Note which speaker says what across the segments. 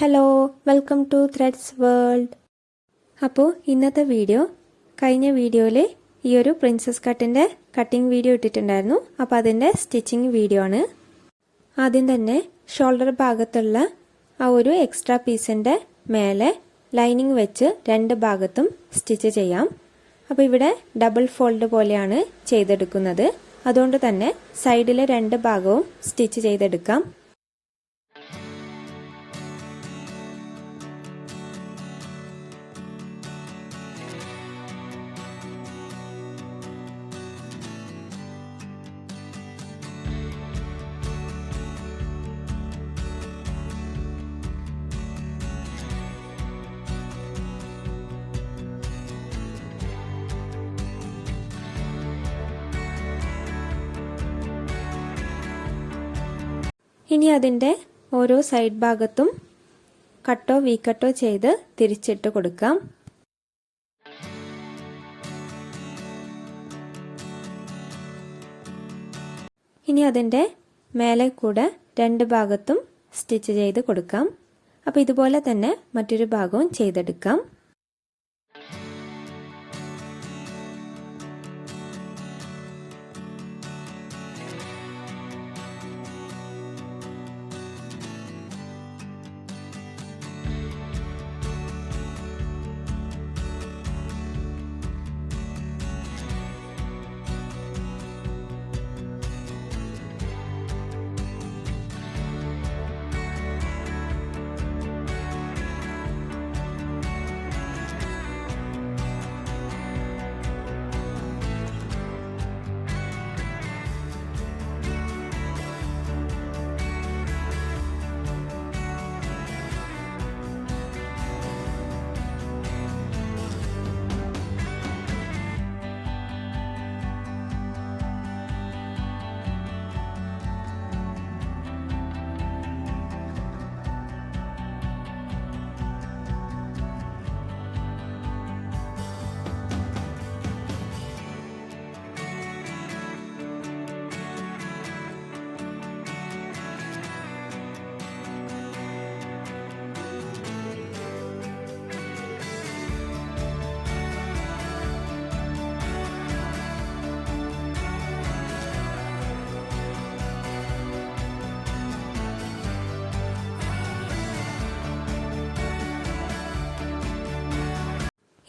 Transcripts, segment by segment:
Speaker 1: Hello welcome to threads world അപ്പോൾ ഇന്നത്തെ video കഴിഞ്ഞ വീഡിയോയിൽ ഈ ഒരു പ്രിൻസസ് കട്ടിന്റെ കട്ടിംഗ് വീഡിയോ ഇട്ടിട്ടുണ്ടായിരുന്നു. അപ്പോൾ അതിന്റെ സ്റ്റിച്ചിങ് വീഡിയോ ആണ്. ആദ്യം തന്നെ ഷോൾഡർ ഭാഗത്തുള്ള ആ ഒരു എക്സ്ട്രാ പീസിന്റെ മേലെ ലൈനിങ് വെച്ച് രണ്ട് ഭാഗത്തും സ്റ്റിച്ച് ചെയ്യാം. അപ്പോൾ ഇവിടെ ഡബിൾ ഫോൾഡ് പോലെയാണ് ചെയ്തെടുക്കുന്നത്. അതുകൊണ്ട് തന്നെ സൈഡിലെ രണ്ട് ഭാഗവും സ്റ്റിച്ച് ചെയ്തെടുക്കാം. ഇനി അതിന്റെ ഓരോ സൈഡ് ഭാഗത്തും കട്ടോ വീക്കട്ടോ ചെയ്ത് തിരിച്ചിട്ട് കൊടുക്കാം. ഇനി അതിന്റെ മേലെ കൂടെ രണ്ട് ഭാഗത്തും സ്റ്റിച്ച് ചെയ്ത് കൊടുക്കാം. അപ്പോൾ ഇതുപോലെ തന്നെ മറ്റൊരു ഭാഗവും ചെയ്തെടുക്കാം.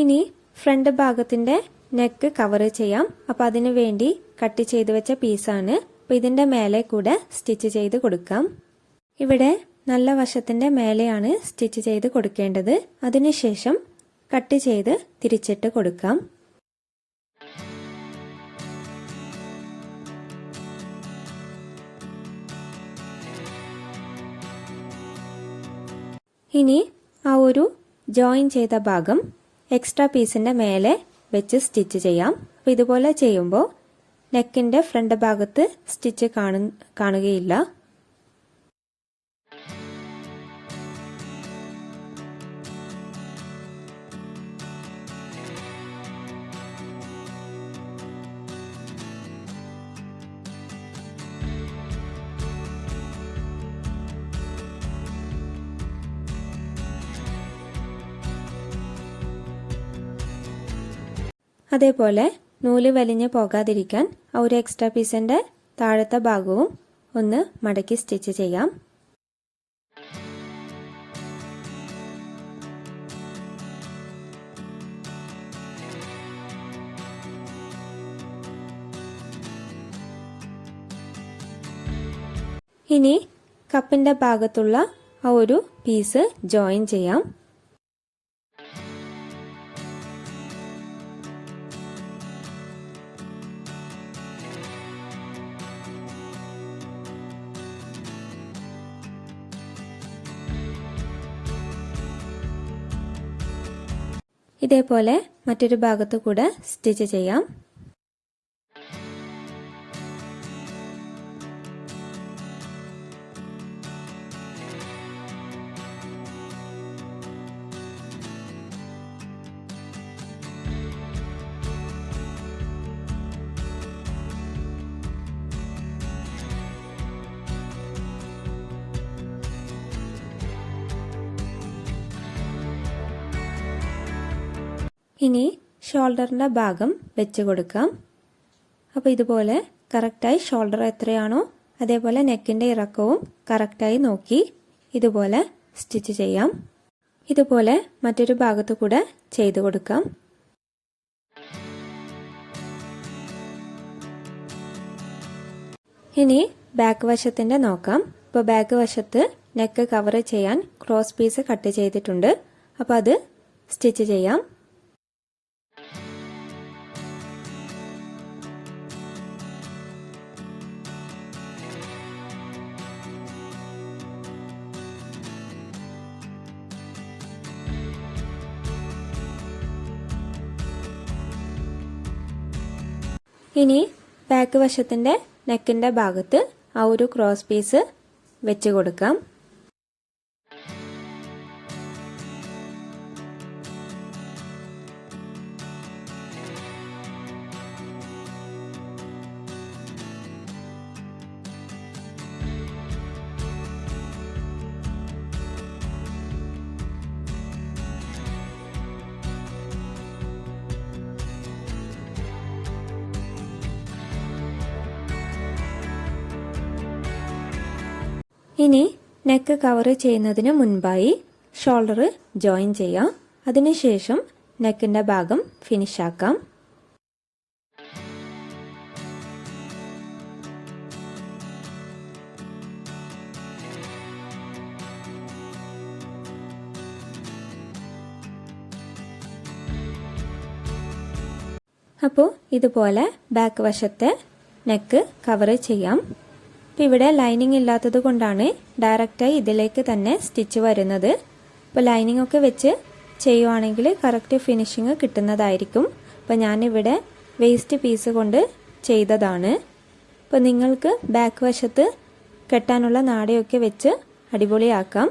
Speaker 1: ഇനി ഫ്രണ്ട് ഭാഗത്തിന്റെ നെക്ക് കവർ ചെയ്യാം. അപ്പോൾ അതിനു വേണ്ടി കട്ട് ചെയ്ത് വെച്ച പീസാണ് അപ്പോൾ ഇതിന്റെ മേലെ കൂടെ സ്റ്റിച്ച് ചെയ്ത് കൊടുക്കാം. ഇവിടെ നല്ല വശത്തിന്റെ മേലെയാണ് സ്റ്റിച്ച് ചെയ്ത് കൊടുക്കേണ്ടത്. അതിനുശേഷം കട്ട് ചെയ്ത് തിരിച്ചിട്ട് കൊടുക്കാം. ഇനി ആ ഒരു ജോയിൻ ചെയ്ത ഭാഗം എക്സ്ട്രാ പീസിന്റെ മേലെ വെച്ച് സ്റ്റിച്ച് ചെയ്യാം. അപ്പോൾ ഇതുപോലെ ചെയ്യുമ്പോൾ നെക്കിന്റെ ഫ്രണ്ട് ഭാഗത്ത് സ്റ്റിച്ച് കാണു കാണുകയില്ല. അതേപോലെ നൂൽ വലിഞ്ഞ് പോകാതിരിക്കാൻ ഒരു എക്സ്ട്രാ പീസിന്റെ താഴത്തെ ഭാഗവും ഒന്ന് മടക്കി സ്റ്റിച്ച് ചെയ്യാം. ഇനി കപ്പിന്റെ ഭാഗത്തുള്ള ആ ഒരു പീസ് ജോയിൻ ചെയ്യാം. ഇതേപോലെ മറ്റൊരു ഭാഗത്തു കൂടെ സ്റ്റിച്ച് ചെയ്യാം. ഇനി ഷോൾഡറിന്റെ ഭാഗം വെച്ച് കൊടുക്കാം. അപ്പോൾ ഇതുപോലെ കറക്റ്റായി ഷോൾഡർ എത്രയാണോ അതേപോലെ നെക്കിന്റെ ഇറക്കവും കറക്റ്റായി നോക്കി ഇതുപോലെ സ്റ്റിച്ച് ചെയ്യാം. ഇതുപോലെ മറ്റൊരു ഭാഗത്തു കൂടെ ചെയ്തു കൊടുക്കാം. ഇനി ബാക്ക് വശത്തിന്റെ നോക്കാം. ഇപ്പോൾ ബാക്ക് വശത്ത് നെക്ക് കവർ ചെയ്യാൻ ക്രോസ് പീസ് കട്ട് ചെയ്തിട്ടുണ്ട്. അപ്പോൾ അത് സ്റ്റിച്ച് ചെയ്യാം. ഇനി ബാക്ക് വശത്തിന്റെ നെക്കിന്റെ ഭാഗത്ത് ആ ഒരു ക്രോസ് പീസ് വെച്ച് കൊടുക്കാം. ഇനി നെക്ക് കവർ ചെയ്യുന്നതിന് മുൻപായി ഷോൾഡർ ജോയിൻ ചെയ്യാം. അതിനുശേഷം നെക്കിന്റെ ഭാഗം ഫിനിഷ് ആക്കാം. അപ്പോൾ ഇതുപോലെ ബാക്ക് വശത്തെ നെക്ക് കവർ ചെയ്യാം. അപ്പം ഇവിടെ ലൈനിങ് ഇല്ലാത്തത് കൊണ്ടാണ് ഡയറക്റ്റായി ഇതിലേക്ക് തന്നെ സ്റ്റിച്ച് വരുന്നത്. അപ്പോൾ ലൈനിങ് ഒക്കെ വെച്ച് ചെയ്യുവാണെങ്കിൽ കറക്റ്റ് ഫിനിഷിങ് കിട്ടുന്നതായിരിക്കും. അപ്പോൾ ഞാനിവിടെ വേസ്റ്റ് പീസ് കൊണ്ട് ചെയ്തതാണ്. അപ്പോൾ നിങ്ങൾക്ക് ബാക്ക് വശത്ത് കെട്ടാനുള്ള നാടയൊക്കെ വെച്ച് അടിപൊളിയാക്കാം.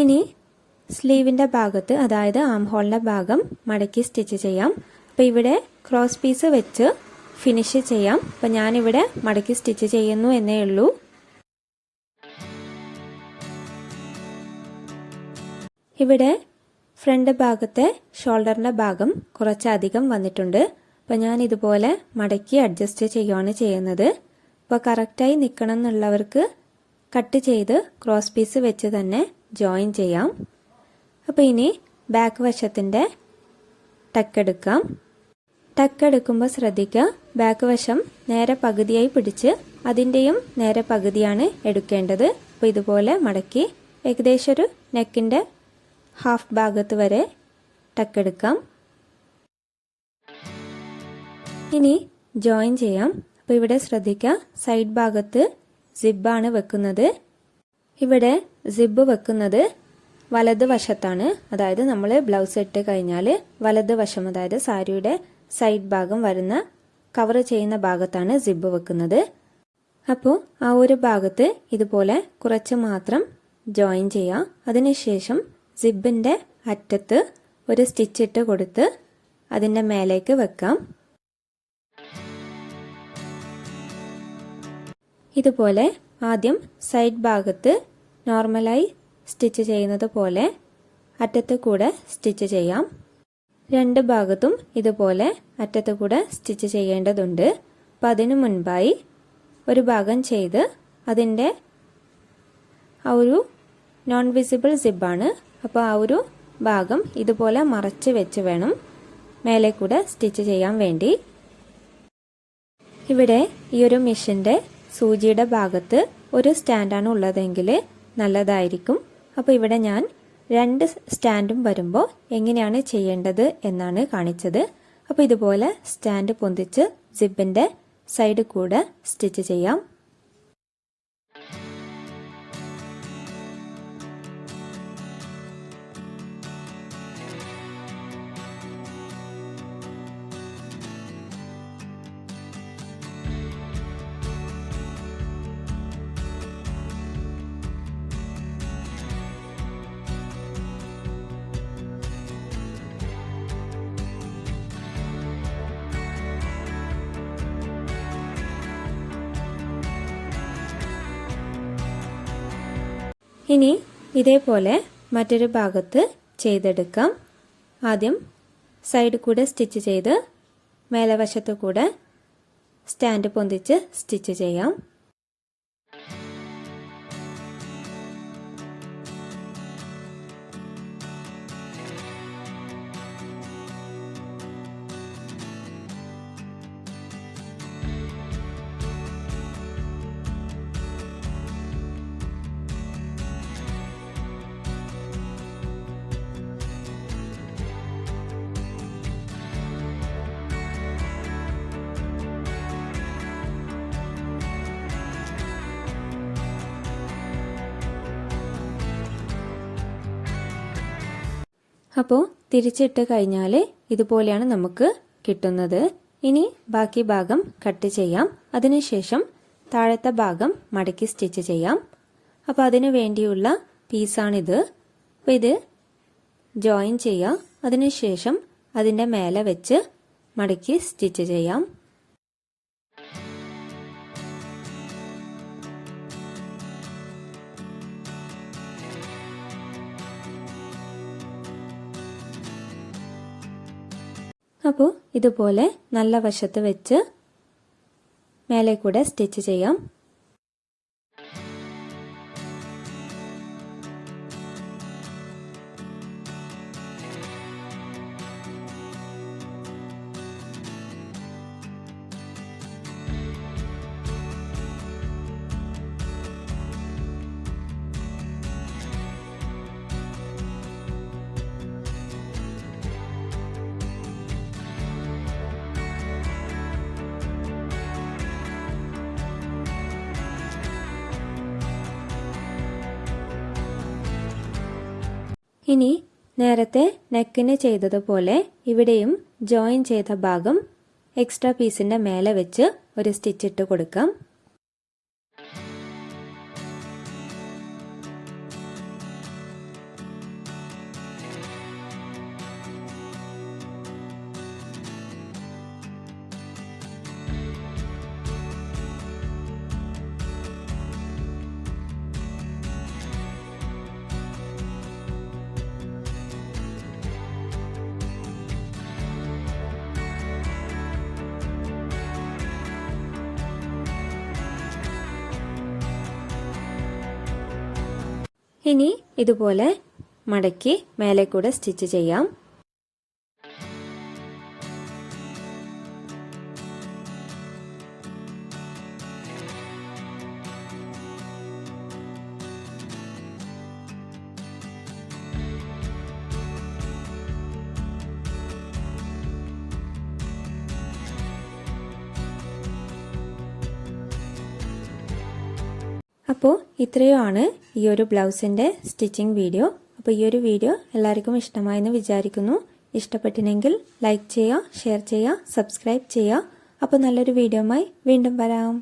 Speaker 1: ഇനി സ്ലീവിന്റെ ഭാഗത്ത് അതായത് ആം ഭാഗം മടക്കി സ്റ്റിച്ച് ചെയ്യാം. അപ്പോൾ ഇവിടെ ക്രോസ് പീസ് വെച്ച് ഫിനിഷ് ചെയ്യാം. അപ്പം ഞാനിവിടെ മടക്കി സ്റ്റിച്ച് ചെയ്യുന്നു എന്നേ ഉള്ളൂ. ഇവിടെ ഫ്രണ്ട് ഭാഗത്തെ ഷോൾഡറിന്റെ ഭാഗം കുറച്ചധികം വന്നിട്ടുണ്ട്. അപ്പം ഞാൻ ഇതുപോലെ മടക്കി അഡ്ജസ്റ്റ് ചെയ്യുകയാണ് ചെയ്യുന്നത്. അപ്പോൾ കറക്റ്റായി നിൽക്കണം എന്നുള്ളവർക്ക് കട്ട് ചെയ്ത് ക്രോസ് പീസ് വെച്ച് തന്നെ ജോയിൻ ചെയ്യാം. അപ്പോൾ ഇനി ബാക്ക് വശത്തിന്റെ ടക്കെടുക്കാം ടക്കെടുക്കുമ്പോൾ ശ്രദ്ധിക്കുക ബാക്ക് വശം നേരെ പകുതിയായി പിടിച്ച് അതിന്റെയും നേരെ പകുതിയാണ് എടുക്കേണ്ടത്. അപ്പോൾ ഇതുപോലെ മടക്കി ഏകദേശം ഒരു നെക്കിന്റെ ഹാഫ് ഭാഗത്ത് വരെ ടക്കെടുക്കാം ഇനി ജോയിൻ ചെയ്യാം. അപ്പോൾ ഇവിടെ ശ്രദ്ധിക്കുക സൈഡ് ഭാഗത്ത് സിബാണ് വെക്കുന്നത്. ഇവിടെ സിബ് വെക്കുന്നത് വലത് വശത്താണ്. അതായത് നമ്മൾ ബ്ലൗസ് ഇട്ട് കഴിഞ്ഞാൽ വലത് വശം അതായത് സാരിയുടെ സൈഡ് ഭാഗം വരുന്ന കവർ ചെയ്യുന്ന ഭാഗത്താണ് സിബ് വെക്കുന്നത്. അപ്പോൾ ആ ഒരു ഭാഗത്ത് ഇതുപോലെ കുറച്ച് മാത്രം ജോയിൻ ചെയ്യാം. അതിനുശേഷം സിബിന്റെ അറ്റത്ത് ഒരു സ്റ്റിച്ചിട്ട് കൊടുത്ത് അതിന്റെ മേലേക്ക് വെക്കാം. ഇതുപോലെ ആദ്യം സൈഡ് ഭാഗത്ത് നോർമലായി സ്റ്റിച്ച് ചെയ്യുന്നത് പോലെ അറ്റത്ത് കൂടെ സ്റ്റിച്ച് ചെയ്യാം. രണ്ട് ഭാഗത്തും ഇതുപോലെ അറ്റത്ത് കൂടെ സ്റ്റിച്ച് ചെയ്യേണ്ടതുണ്ട്. അപ്പം അതിനു മുൻപായി ഒരു ഭാഗം ചെയ്ത് അതിന്റെ ആ ഒരു നോൺ വിസിബിൾ സിബാണ് അപ്പോൾ ആ ഒരു ഭാഗം ഇതുപോലെ മറച്ച് വെച്ച് വേണം മേലെ കൂടെ സ്റ്റിച്ച് ചെയ്യാൻ വേണ്ടി. ഇവിടെ ഈ ഒരു മെഷീന്റെ സൂചിയുടെ ഭാഗത്ത് ഒരു സ്റ്റാൻഡാണ് ഉള്ളതെങ്കിൽ നല്ലതായിരിക്കും. അപ്പോൾ ഇവിടെ ഞാൻ രണ്ട് സ്റ്റാൻഡും വരുമ്പോൾ എങ്ങനെയാണ് ചെയ്യേണ്ടത് എന്നാണ് കാണിച്ചത്. അപ്പോൾ ഇതുപോലെ സ്റ്റാൻഡ് പൊന്തിച്ച് സിബിന്റെ സൈഡ് കൂടെ സ്റ്റിച്ച് ചെയ്യാം. ഇനി ഇതേപോലെ മറ്റൊരു ഭാഗത്ത് ചെയ്തെടുക്കാം. ആദ്യം സൈഡ് കൂടെ സ്റ്റിച്ച് ചെയ്ത് മേലവശത്ത് കൂടെ സ്റ്റാൻഡ് പൊന്തിച്ച് സ്റ്റിച്ച് ചെയ്യാം. അപ്പോൾ തിരിച്ചിട്ട് കഴിഞ്ഞാൽ ഇതുപോലെയാണ് നമുക്ക് കിട്ടുന്നത്. ഇനി ബാക്കി ഭാഗം കട്ട് ചെയ്യാം. അതിനുശേഷം താഴത്തെ ഭാഗം മടക്കി സ്റ്റിച്ച് ചെയ്യാം. അപ്പോൾ അതിനു വേണ്ടിയുള്ള പീസാണിത്. അപ്പോൾ ഇത് ജോയിൻ ചെയ്യാം. അതിനുശേഷം അതിന്റെ മേലെ വെച്ച് മടക്കി സ്റ്റിച്ച് ചെയ്യാം. അപ്പോൾ ഇതുപോലെ നല്ല വശത്ത് വെച്ച് മേലെ കൂടെ സ്റ്റിച്ച് ചെയ്യാം. ഇനി നേരത്തെ നെക്കിന് ചെയ്തതുപോലെ ഇവിടെയും ജോയിൻ ചെയ്ത ഭാഗം എക്സ്ട്രാ പീസിന്റെ മേലെ വെച്ച് ഒരു സ്റ്റിച്ച് ഇട്ട് കൊടുക്കാം. ഇനി ഇതുപോലെ മടക്കി മേലെ കൂടെ സ്റ്റിച്ച് ചെയ്യാം. അപ്പോൾ ഇത്രയുമാണ് ഈ ഒരു ബ്ലൗസിന്റെ സ്റ്റിച്ചിങ് വീഡിയോ. അപ്പോൾ ഈ ഒരു വീഡിയോ എല്ലാവർക്കും ഇഷ്ടമായെന്ന് വിചാരിക്കുന്നു. ഇഷ്ടപ്പെട്ടിനെങ്കിൽ ലൈക്ക് ചെയ്യുക ഷെയർ ചെയ്യുക സബ്സ്ക്രൈബ് ചെയ്യുക. അപ്പോൾ നല്ലൊരു വീഡിയോമായി വീണ്ടും വരാം.